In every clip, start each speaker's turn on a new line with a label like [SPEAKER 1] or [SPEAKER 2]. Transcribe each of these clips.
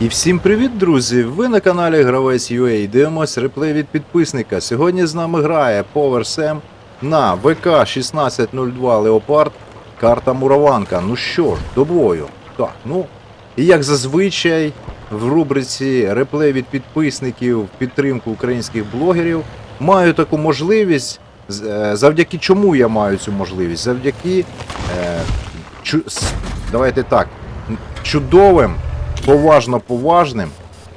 [SPEAKER 1] І всім привіт, друзі! Ви на каналі Гравець UA. Дивимось реплей від підписника. Сьогодні з нами грає Power Sam на ВК 1602 Леопард. Карта Мураванка. Ну що ж, до бою. Так, ну. І як зазвичай в рубриці реплей від підписників в підтримку українських блогерів маю таку можливість. е, Завдяки чому я маю цю можливість? Завдяки. Е, чу, давайте так. Чудовим поважно поважним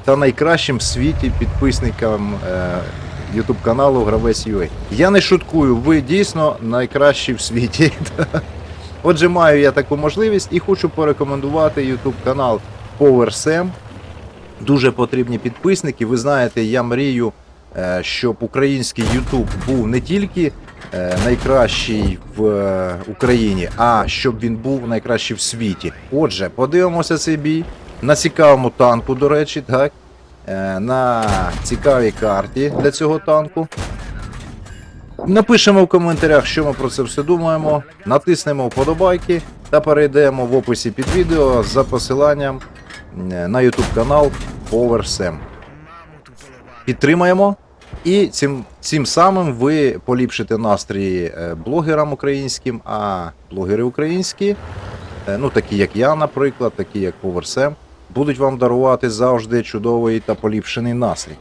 [SPEAKER 1] та найкращим в світі підписникам е, YouTube каналу Гравець UA. Я не шуткую, ви дійсно найкращі в світі. Отже, маю я таку можливість і хочу порекомендувати YouTube канал PowerSam. Дуже потрібні підписники. Ви знаєте, я мрію, е, щоб український YouTube був не тільки е, найкращий в Україні, а щоб він був найкращий в світі. Отже, подивимося цей бій на цікавому танку, до речі, так. Е, На цікавій карті для цього танку. Напишемо в коментарях, що ми про це все думаємо. Натиснемо вподобайки та перейдемо в описі під відео за посиланням е, на YouTube канал PowerSam. Підтримаємо. І цим, цим самим ви поліпшите настрій е, блогерам українським, а блогери українські, ну такі як я, наприклад, такі як PowerSam, будуть вам дарувати завжди чудовий та поліпшений настрій.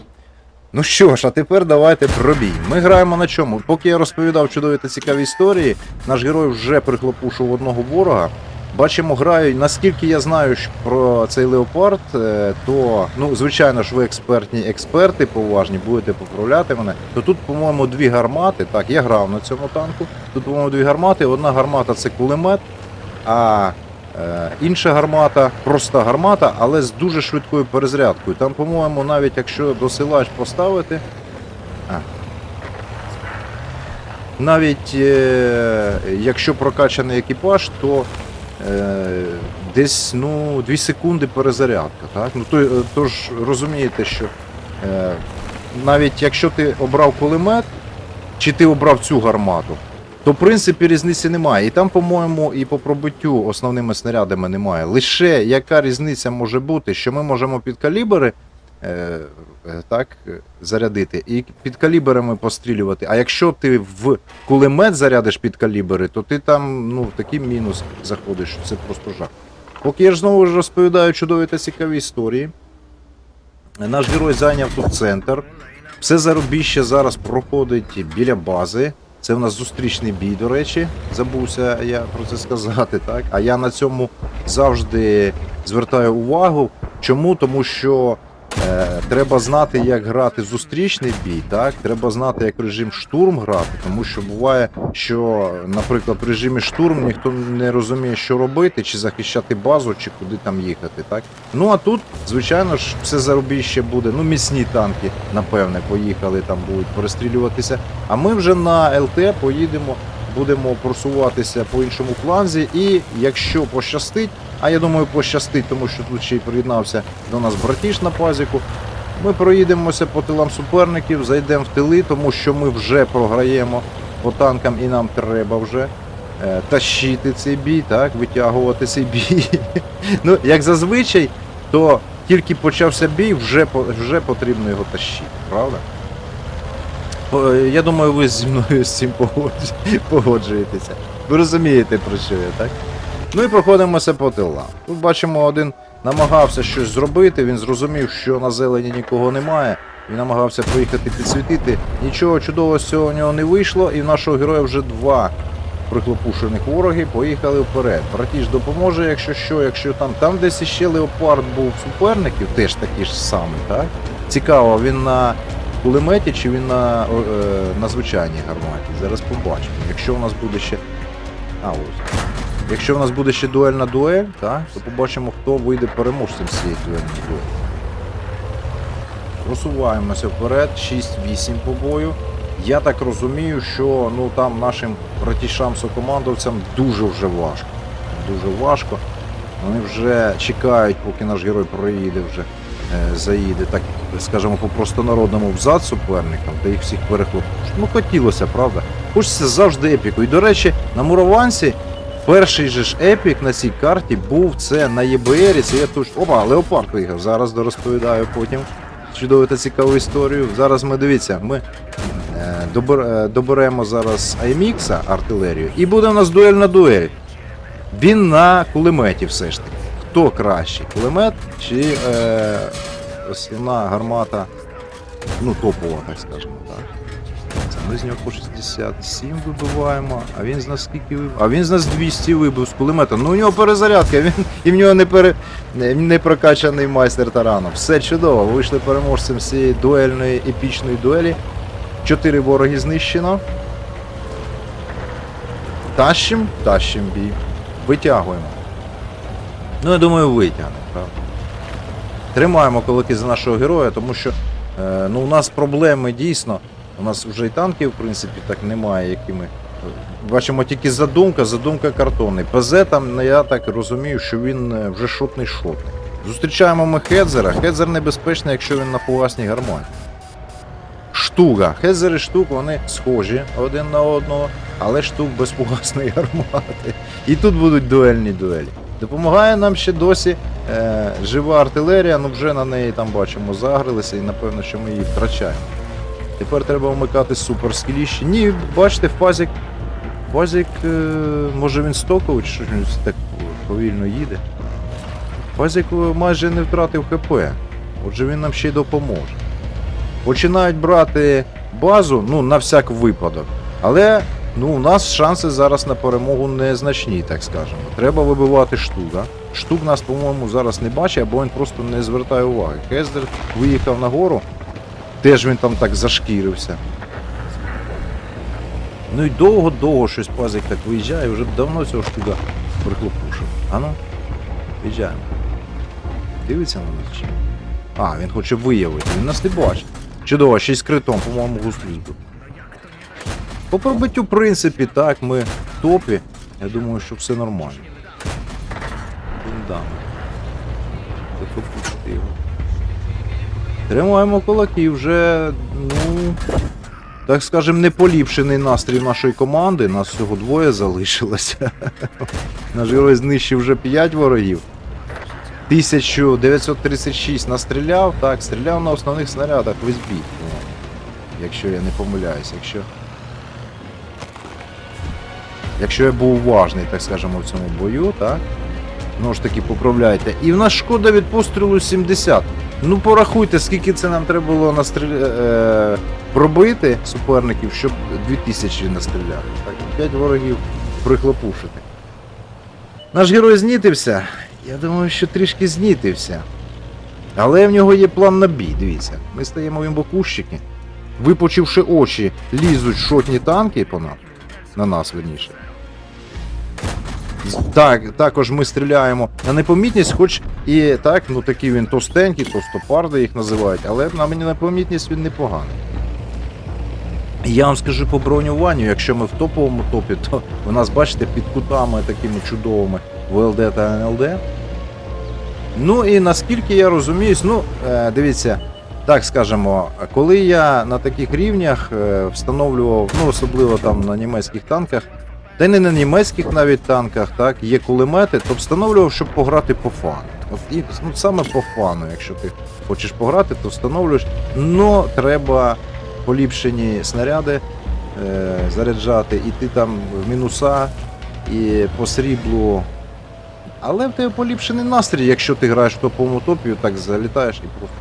[SPEAKER 1] Ну що ж, а тепер давайте про бій. Ми граємо на чому? Поки я розповідав чудові та цікаві історії, наш герой вже прихлопушив одного ворога. Бачимо, граю. Наскільки я знаю про цей леопард, е, то ну, звичайно ж, ви експертні експерти поважні, будете поправляти мене. То тут, по-моєму, дві гармати. Так, я грав на цьому танку. Тут, по-моєму, дві гармати. Одна гармата це кулемет, а інша гармата проста гармата, але з дуже швидкою перезарядкою. Там, по-моєму, навіть якщо досилач поставити. А, навіть е, якщо прокачаний екіпаж, то е, десь ну, 2 секунди перезарядка. Так? Ну, то, тож розумієте, що е, навіть якщо ти обрав кулемет, чи ти обрав цю гармату, то в принципі різниці немає. І там, по-моєму, і по пробиттю основними снарядами немає. Лише яка різниця може бути, що ми можемо під калібри е, е, так, е, зарядити і під калібрами пострілювати. А якщо ти в кулемет зарядиш під калібри, то ти там ну, в такий мінус заходиш, що це просто жах. Поки я ж знову ж розповідаю чудові та цікаві історії. Наш герой зайняв тут центр. Все зарубіще зараз проходить біля бази. Це в нас зустрічний бій, до речі. Забувся я про це сказати, так? А я на цьому завжди звертаю увагу. Чому? Тому що е, треба знати, як грати зустрічний бій, так? Треба знати, як режим штурм грати, тому що буває, що, наприклад, в режимі штурм ніхто не розуміє, що робити, чи захищати базу, чи куди там їхати, так? Ну а тут, звичайно ж, все зарубіще буде. Ну, міцні танки, напевне, поїхали, там будуть перестрілюватися. А ми вже на ЛТ поїдемо, будемо просуватися по іншому фланзі. І якщо пощастить, а я думаю, пощастить, тому що тут ще й приєднався до нас братіш на пазіку. Ми проїдемося по тилам суперників, зайдемо в тили, тому що ми вже програємо по танкам і нам треба вже е, тащити цей бій, так, витягувати цей бій. ну, як зазвичай, то тільки почався бій, вже потрібно його тащити, правда? По- Я думаю, ви зі мною з цим погоджуєтеся. Ви розумієте, про що я, так? Ну і проходимося по тилам. Тут бачимо, один намагався щось зробити, він зрозумів, що на зелені нікого немає. Він намагався проїхати підсвітити. Нічого чудового з цього у нього не вийшло, і в нашого героя вже два прихлопушених вороги поїхали вперед. Братіж допоможе, якщо що, якщо там. Там десь іще леопард був суперників, теж такий ж самий, так? Цікаво, він на кулеметі чи він на, е, на звичайній гарматі. Зараз побачимо. Якщо у нас буде ще. А, ось. Якщо в нас буде ще дуельна дуель, так, то побачимо, хто вийде переможцем цієї дуельної дуелі. Просуваємося вперед, 6-8 по бою. Я так розумію, що ну там нашим братішам сокомандовцям дуже вже важко. Дуже важко. Вони вже чекають, поки наш герой проїде вже, заїде, так скажімо, по простонародному взад суперникам, та їх всіх перехлопушить. Ну хотілося, правда? Хочеться завжди епіку. І до речі, на Мураванці Перший же ж епік на цій карті був це на ЄБРі, це я точно. Опа, леопард виїхав. Зараз розповідаю потім чудову та цікаву історію. Зараз ми дивіться, ми е, е, доберемо зараз IMX артилерію, і буде у нас дуель на дуель. Він на кулеметі все ж таки. Хто кращий? Кулемет чи е, основна гармата, ну, топова, так скажемо, так. Це ми з нього по 67 вибиваємо, а він з нас скільки вибив? А він з нас 200 вибив з кулемета. Ну у нього перезарядка, він, і в нього не, пере, не, прокачаний майстер тарану. Все чудово. Вийшли переможцем з цієї дуельної епічної дуелі. Чотири вороги знищено. Тащим, тащим бій. Витягуємо. Ну, я думаю, витягнемо, правда. Тримаємо кулаки за нашого героя, тому що е, ну, у нас проблеми дійсно. У нас вже і танків, в принципі, так немає, якими. Бачимо тільки задумка, задумка картонний. ПЗ там, ну, я так розумію, що він е, вже шотний шотний. Зустрічаємо ми Хедзера. Хедзер небезпечний, якщо він на фугасній гарматі. Штуга. Хедзер і штук, вони схожі один на одного, але штук без фугасної гармати. І тут будуть дуельні дуелі. Допомагає нам ще досі е, жива артилерія, ну вже на неї там бачимо загрилися і напевно, що ми її втрачаємо. Тепер треба вмикати суперскіліщі. Ні, бачите, фазік. Фазік, е, може він стоковий, чи що так повільно їде. Фазік е, майже не втратив ХП. Отже, він нам ще й допоможе. Починають брати базу, ну, на всяк випадок. Але ну, у нас шанси зараз на перемогу незначні, так скажемо. Треба вибивати штука. Штук нас, по-моєму, зараз не бачить, або він просто не звертає уваги. Хездер виїхав нагору, теж він там так зашкірився. Ну і довго-довго щось пазик так виїжджає, вже давно цього штука прихлопушив. А ну, виїжджаємо. Дивиться на нас чи? А, він хоче виявити, він нас не бачить. Чудово, ще й з критом, по-моєму, гуслюз був. По пробиттю, в принципі, так, ми в топі. Я думаю, що все нормально. Захопити його. Тримаємо кулаки, вже, ну, так скажем, не поліпшений настрій нашої команди. Нас всього двоє залишилося. Наш герой знищив вже 5 ворогів. 1936 настріляв, так, стріляв на основних снарядах весь бій. Якщо я не помиляюсь, якщо. Якщо я був уважний, так скажемо, в цьому бою, так? Ну ж таки, поправляйте. І в нас шкода від пострілу 70. Ну порахуйте, скільки це нам треба було настріля... е... пробити суперників, щоб 2000 настріляти. Так, 5 ворогів прихлопушити. Наш герой знітився. Я думаю, що трішки знітився. Але в нього є план на бій, дивіться. Ми стаємо в імбокущики. Випучивши очі, лізуть шотні танки по нам. На нас, верніше. Так, також ми стріляємо на непомітність, хоч і так, ну такий він товстенький, товстопарди їх називають, але на мені непомітність він непоганий. Я вам скажу по бронюванню, якщо ми в топовому топі, то у нас, бачите, під кутами такими чудовими ВЛД та НЛД. Ну і наскільки я розуміюсь, ну, е, дивіться, так скажемо, коли я на таких рівнях е, встановлював, ну особливо там на німецьких танках, та й не на німецьких навіть танках, так, є кулемети, то встановлював, щоб пограти по фану. От, і, ну, саме по фану, якщо ти хочеш пограти, то встановлюєш. Но треба поліпшені снаряди е, заряджати, і ти там в мінуса, і по сріблу. Але в тебе поліпшений настрій, якщо ти граєш в топовому топі, так залітаєш і просто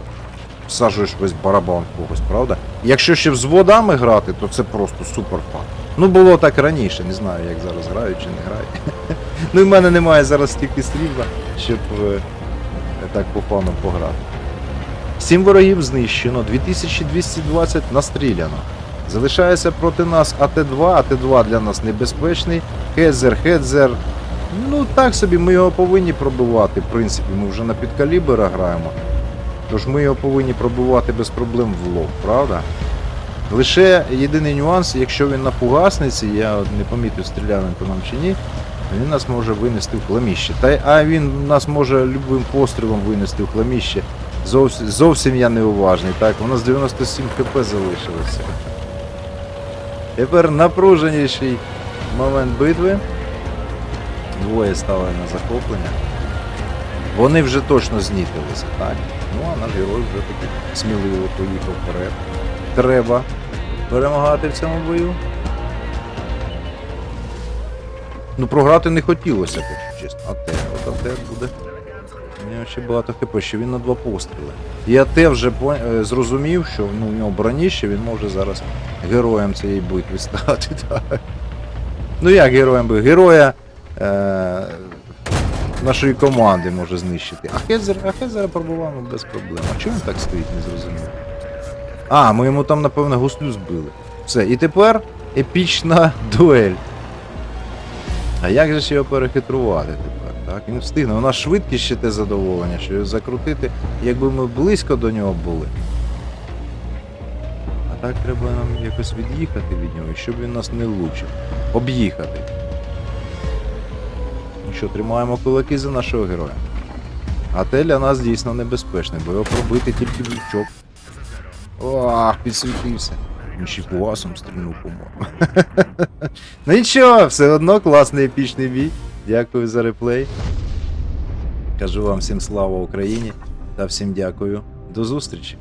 [SPEAKER 1] всаджуєш весь барабан когось, правда? Якщо ще взводами грати, то це просто супер фан. Ну було так раніше, не знаю, як зараз грають чи не грають. ну і в мене немає зараз стільки срібла, щоб е, так по пограти. Сім ворогів знищено, 2220 настріляно. Залишається проти нас АТ-2, АТ-2 для нас небезпечний. Хедзер, Хедзер. Ну так собі, ми його повинні пробивати. В принципі, ми вже на підкалібера граємо. Тож ми його повинні пробивати без проблем в лоб, правда? Лише єдиний нюанс, якщо він на фугасниці, я не помітив, стріляв він по нам чи ні, він нас може винести в хламіще. Та, а він нас може любим пострілом винести в хламіще. Зовсім, зовсім я неуважний. Так, у нас 97 хп залишилося. Тепер напруженіший момент битви. двоє стали на захоплення. Вони вже точно знітилися, так? Ну а наш герой вже таки сміливо поїхав вперед. Треба перемагати в цьому бою. Ну, програти не хотілося, якщо чесно. А те, от АТ буде. У нього ще багато хп, ще він на два постріли. І АТ вже е, зрозумів, що ну, у нього броніще, він може зараз героєм цієї битви стати. Так. Ну як героєм би? Героя е- нашої команди може знищити. А Хезер, а Хезера пробував ну, без проблем. А чому він так стоїть, не зрозуміло? А, ми йому там, напевно, гуслю збили. Все, і тепер епічна дуель. А як же ж його перехитрувати тепер? Так, він встигне. У нас швидкість ще те задоволення, що його закрутити, якби ми близько до нього були. А так треба нам якось від'їхати від нього, щоб він нас не влучив. Об'їхати. Ну що, тримаємо кулаки за нашого героя. А те для нас дійсно небезпечне, бо його пробити тільки в лючок. Ох, підсвітився. Він ще стрільнув, по-моєму. ну нічого, все одно класний епічний бій. Дякую за реплей. Кажу вам всім слава Україні та всім дякую. До зустрічі!